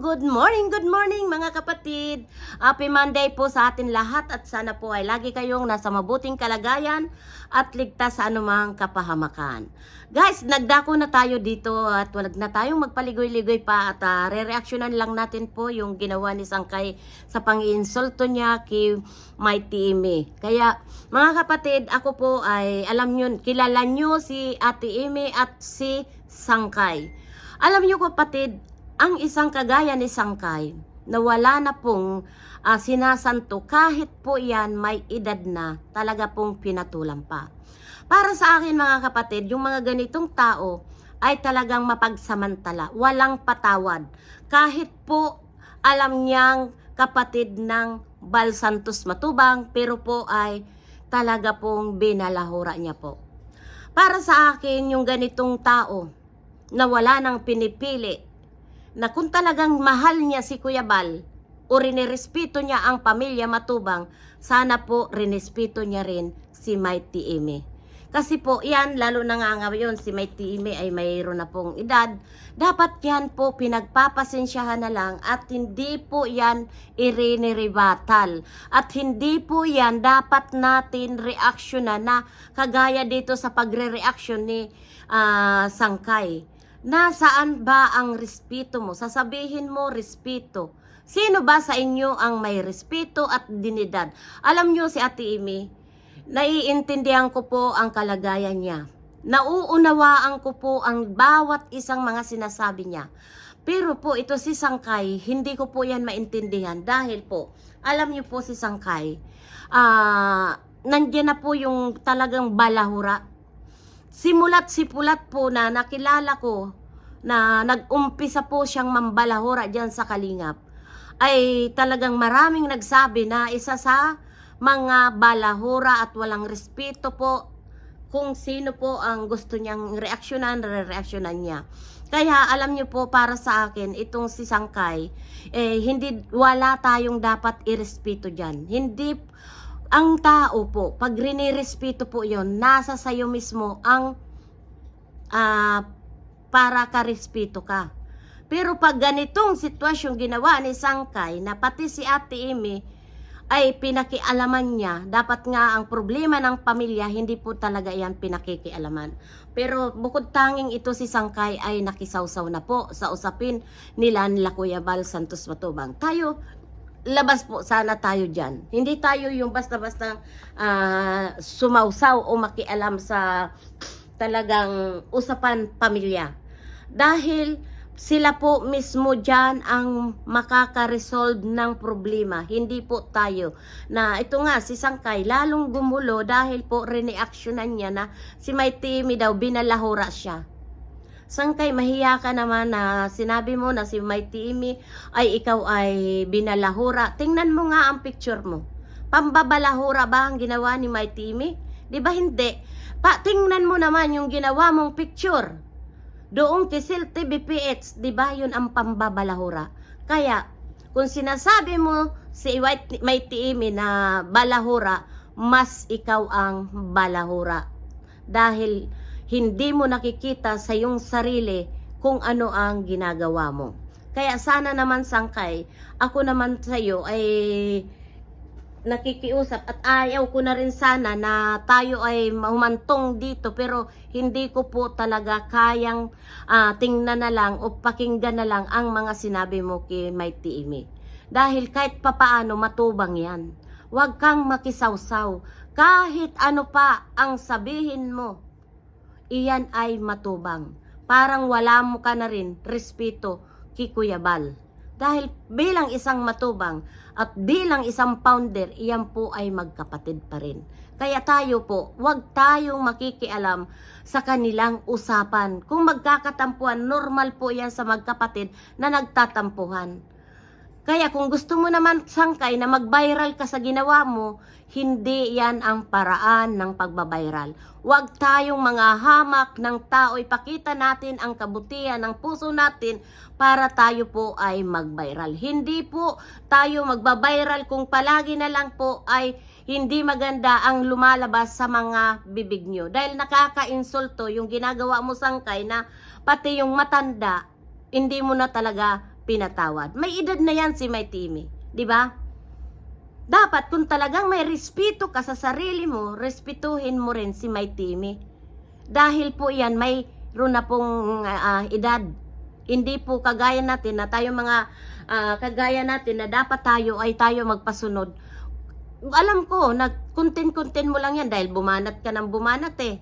good morning, good morning mga kapatid. Happy Monday po sa atin lahat at sana po ay lagi kayong nasa mabuting kalagayan at ligtas sa anumang kapahamakan. Guys, nagdako na tayo dito at wag na tayong magpaligoy-ligoy pa at uh, re-reactionan lang natin po yung ginawa ni Sangkay sa pang-insulto niya kay Mighty Amy. Kaya mga kapatid, ako po ay alam nyo, kilala nyo si Ate Amy at si Sangkay. Alam nyo kapatid, ang isang kagaya ni Sangkay na wala na pong ah, sinasanto kahit po yan may edad na talaga pong pinatulan pa. Para sa akin mga kapatid, yung mga ganitong tao ay talagang mapagsamantala, walang patawad. Kahit po alam niyang kapatid ng Bal Santos Matubang pero po ay talaga pong binalahura niya po. Para sa akin, yung ganitong tao na wala nang pinipili na kung talagang mahal niya si Kuya Bal o rinirespeto niya ang pamilya Matubang, sana po rinespeto niya rin si Mighty Amy. Kasi po yan, lalo na nga ngayon, si Mighty Amy ay mayroon na pong edad. Dapat yan po pinagpapasensyahan na lang at hindi po yan iriniribatal. At hindi po yan dapat natin reaksyonan na kagaya dito sa pagre-reaction ni ah, Sangkay. Nasaan ba ang respeto mo? Sasabihin mo respeto. Sino ba sa inyo ang may respeto at dinidad? Alam nyo si Ate Amy, naiintindihan ko po ang kalagayan niya. Nauunawaan ko po ang bawat isang mga sinasabi niya. Pero po ito si Sangkay, hindi ko po yan maintindihan dahil po, alam niyo po si Sangkay, ah, nandiyan na po yung talagang balahura simulat sipulat po na nakilala ko na nag-umpisa po siyang mambalahura diyan sa Kalingap ay talagang maraming nagsabi na isa sa mga balahura at walang respeto po kung sino po ang gusto niyang reaksyonan, re-reaksyonan niya. Kaya alam niyo po para sa akin itong si Sangkay eh hindi wala tayong dapat irespeto diyan. Hindi ang tao po, pag rinirespeto po yon nasa sayo mismo ang ah, para ka-respeto ka. Pero pag ganitong sitwasyon ginawa ni Sangkay na pati si Ate Amy ay pinakialaman niya, dapat nga ang problema ng pamilya, hindi po talaga yan pinakikialaman. Pero bukod tanging ito si Sangkay ay nakisawsaw na po sa usapin nila nila Kuya Bal Santos Matubang. Tayo, labas po sana tayo dyan. Hindi tayo yung basta-basta ah, sumausaw o makialam sa talagang usapan pamilya. Dahil sila po mismo dyan ang makaka-resolve ng problema. Hindi po tayo. Na ito nga, si Sangkay, lalong gumulo dahil po reneaksyonan niya na si Amy daw binalahura siya. Sangkay, mahiya ka naman na sinabi mo na si Mighty Amy ay ikaw ay binalahura. Tingnan mo nga ang picture mo. Pambabalahura ba ang ginawa ni Mighty Amy? Di ba hindi? Pa, tingnan mo naman yung ginawa mong picture. Doong Kisil TVPH, di ba yun ang pambabalahura? Kaya, kung sinasabi mo si Mighty Amy na balahura, mas ikaw ang balahura. Dahil hindi mo nakikita sa iyong sarili kung ano ang ginagawa mo. Kaya sana naman sangkay, ako naman sa iyo ay nakikiusap at ayaw ko na rin sana na tayo ay humantong dito pero hindi ko po talaga kayang ah, tingnan na lang o pakinggan na lang ang mga sinabi mo kay Mighty Amy. Dahil kahit papaano matubang yan. Huwag kang makisawsaw. Kahit ano pa ang sabihin mo, iyan ay matubang. Parang wala mo ka na rin respeto kay Kuya Bal. Dahil bilang isang matubang at bilang isang founder, iyan po ay magkapatid pa rin. Kaya tayo po, huwag tayong makikialam sa kanilang usapan. Kung magkakatampuhan, normal po yan sa magkapatid na nagtatampuhan. Kaya kung gusto mo naman sangkay na mag-viral ka sa ginawa mo, hindi yan ang paraan ng pagbabiral. Huwag tayong mga hamak ng tao, ipakita natin ang kabutihan ng puso natin para tayo po ay mag-viral. Hindi po tayo magbabiral kung palagi na lang po ay hindi maganda ang lumalabas sa mga bibig nyo. Dahil nakaka-insulto yung ginagawa mo sangkay na pati yung matanda, hindi mo na talaga pinatawad. May edad na yan si May Timi. Di ba? Dapat kung talagang may respeto ka sa sarili mo, respetuhin mo rin si May Timi. Dahil po yan, may na pong ah, ah, edad. Hindi po kagaya natin na tayo mga ah, kagaya natin na dapat tayo ay tayo magpasunod. Alam ko, nag-content-content mo lang yan dahil bumanat ka ng bumanat eh.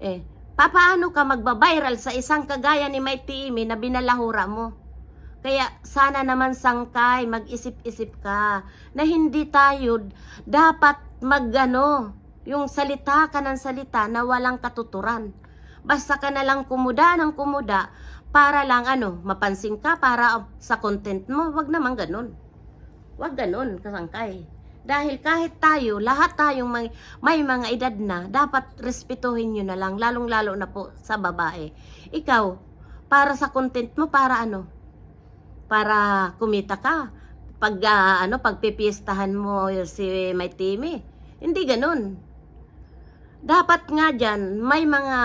Eh, papaano ka magbabiral sa isang kagaya ni May Timi na binalahura mo? Kaya sana naman sangkay, mag-isip-isip ka na hindi tayo dapat magano, yung salita ka ng salita na walang katuturan. Basta ka na lang kumuda ng kumuda para lang ano, mapansin ka para sa content mo. Wag naman ganun. Wag ganun, kasangkay. Dahil kahit tayo, lahat tayong may, may mga edad na, dapat respetuhin nyo na lang, lalong-lalo na po sa babae. Ikaw, para sa content mo, para ano? Para kumita ka. Pag, ah, ano, pagpipiestahan mo si May Timi. Hindi ganun. Dapat nga dyan, may mga,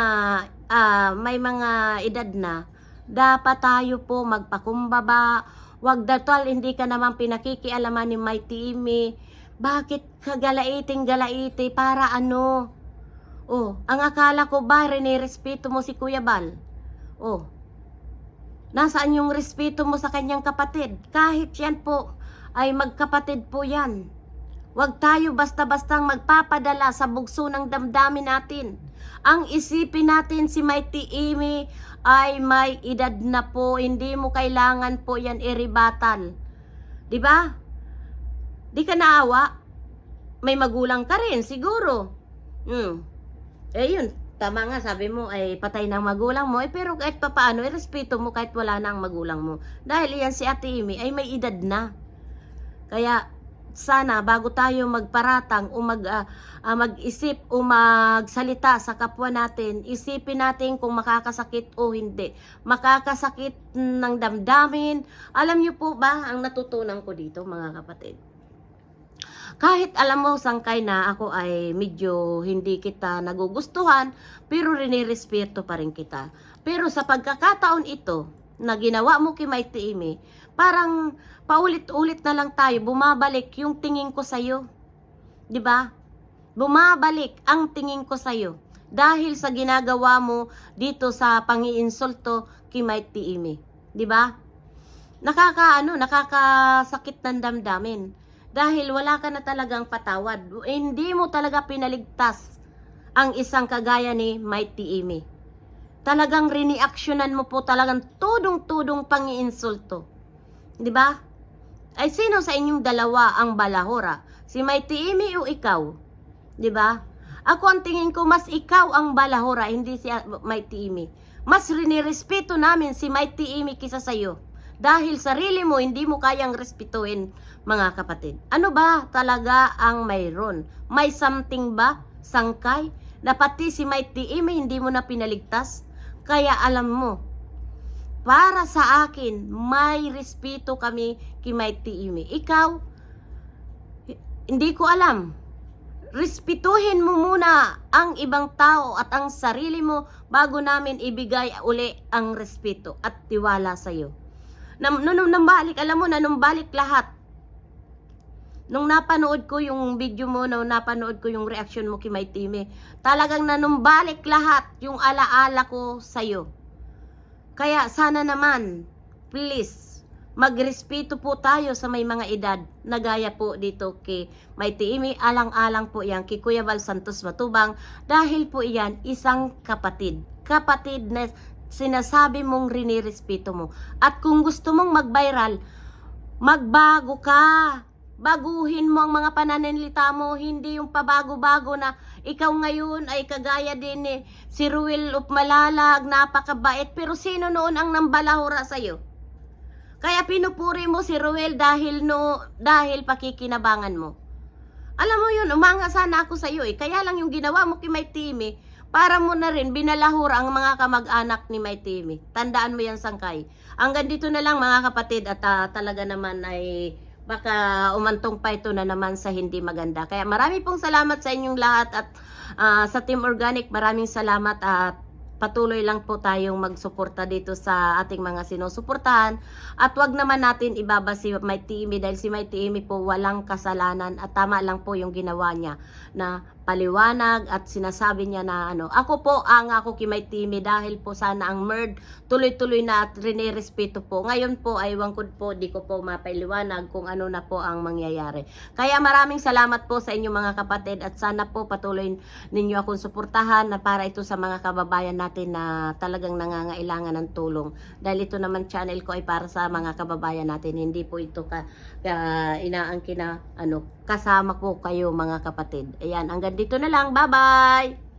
ah, may mga edad na, dapat tayo po magpakumbaba, wag datal, hindi ka naman pinakikialaman ni May Timi, bakit kagalaiting galaiti para ano? Oh, ang akala ko ba respeto mo si Kuya Bal? Oh, nasaan yung respeto mo sa kanyang kapatid? Kahit yan po ay magkapatid po yan. Huwag tayo basta-bastang magpapadala sa bugso ng damdamin natin. Ang isipin natin si Mighty Amy ay may edad na po. Hindi mo kailangan po yan iribatal. Di ba? Di ka naawa? May magulang ka rin, siguro. Hmm. Eh yun, tama nga, sabi mo ay patay ng magulang mo. Eh, pero kahit papaano, eh, respeto mo kahit wala na ang magulang mo. Dahil yan si Ate Amy ay may edad na. Kaya sana bago tayo magparatang o mag, ah, ah, mag-isip o magsalita sa kapwa natin, isipin natin kung makakasakit o hindi. Makakasakit ng damdamin. Alam niyo po ba ang natutunan ko dito mga kapatid? Kahit alam mo sangkay na ako ay medyo hindi kita nagugustuhan, pero rinirespeto pa rin kita. Pero sa pagkakataon ito, na ginawa mo kay Mighty Amy, parang paulit-ulit na lang tayo, bumabalik yung tingin ko sa'yo. 'Di ba? Bumabalik ang tingin ko sa'yo. Dahil sa ginagawa mo dito sa pangiinsulto kay Mighty Amy. 'Di ba? Nakaka ano, nakakasakit ng damdamin. Dahil wala ka na talagang patawad. Hindi mo talaga pinaligtas ang isang kagaya ni Mighty Amy. Talagang riniaksyonan mo po talagang tudong-tudong pangiinsulto. 'Di ba? Ay sino sa inyong dalawa ang balahora? Si Mighty Amy o ikaw? 'Di ba? Ako ang tingin ko mas ikaw ang balahora, hindi si Mighty Amy. Mas rinirespeto namin si Mighty Amy kisa sa'yo. Dahil sarili mo, hindi mo kayang respetuhin, mga kapatid. Ano ba talaga ang mayroon? May something ba, sangkay, na pati si Mighty Amy hindi mo na pinaligtas? Kaya alam mo, para sa akin, may respeto kami kay Mighty Amy. Ikaw, hindi ko alam. Respetuhin mo muna ang ibang tao at ang sarili mo bago namin ibigay uli ang respeto at tiwala sa iyo. Nung, nung, nung balik, alam mo na, nung balik lahat, nung napanood ko yung video mo, nung napanood ko yung reaction mo kay Mighty Amy, talagang nanumbalik lahat yung alaala ko sa'yo. Kaya sana naman, please, magrespeto po tayo sa may mga edad na gaya po dito kay Amy, alang-alang po yan kay Kuya Val Santos Matubang dahil po iyan isang kapatid. Kapatid na sinasabi mong rinirespeto mo. At kung gusto mong mag-viral, magbago ka. Baguhin mo ang mga pananalita mo, hindi yung pabago-bago na ikaw ngayon ay kagaya din ni si Ruel of Malalag, napakabait. Pero sino noon ang nambalahura sa'yo? Kaya pinupuri mo si Ruel dahil no dahil pakikinabangan mo. Alam mo yun, umanga sana ako sa iyo eh. Kaya lang yung ginawa mo kay May Timi, para mo na rin binalahura ang mga kamag-anak ni May Timi. Tandaan mo yan, Sangkay. Hanggang dito na lang mga kapatid at ah, talaga naman ay baka umantong pa ito na naman sa hindi maganda. Kaya marami pong salamat sa inyong lahat at ah, sa Team Organic maraming salamat at patuloy lang po tayong magsuporta dito sa ating mga sinusuportahan at wag naman natin ibaba si Mighty Amy dahil si Mighty Amy po walang kasalanan at tama lang po yung ginawa niya na paliwanag at sinasabi niya na ano ako po ang ako Mighty Amy dahil po sana ang merd tuloy-tuloy na at rinirespeto po ngayon po ay ko po di ko po mapaliwanag kung ano na po ang mangyayari kaya maraming salamat po sa inyong mga kapatid at sana po patuloy ninyo akong suportahan na para ito sa mga kababayan natin na talagang nangangailangan ng tulong. Dahil ito naman channel ko ay para sa mga kababayan natin. Hindi po ito ka, ka inaangkin na ano, kasama po kayo mga kapatid. Ayan, hanggang dito na lang. Bye-bye!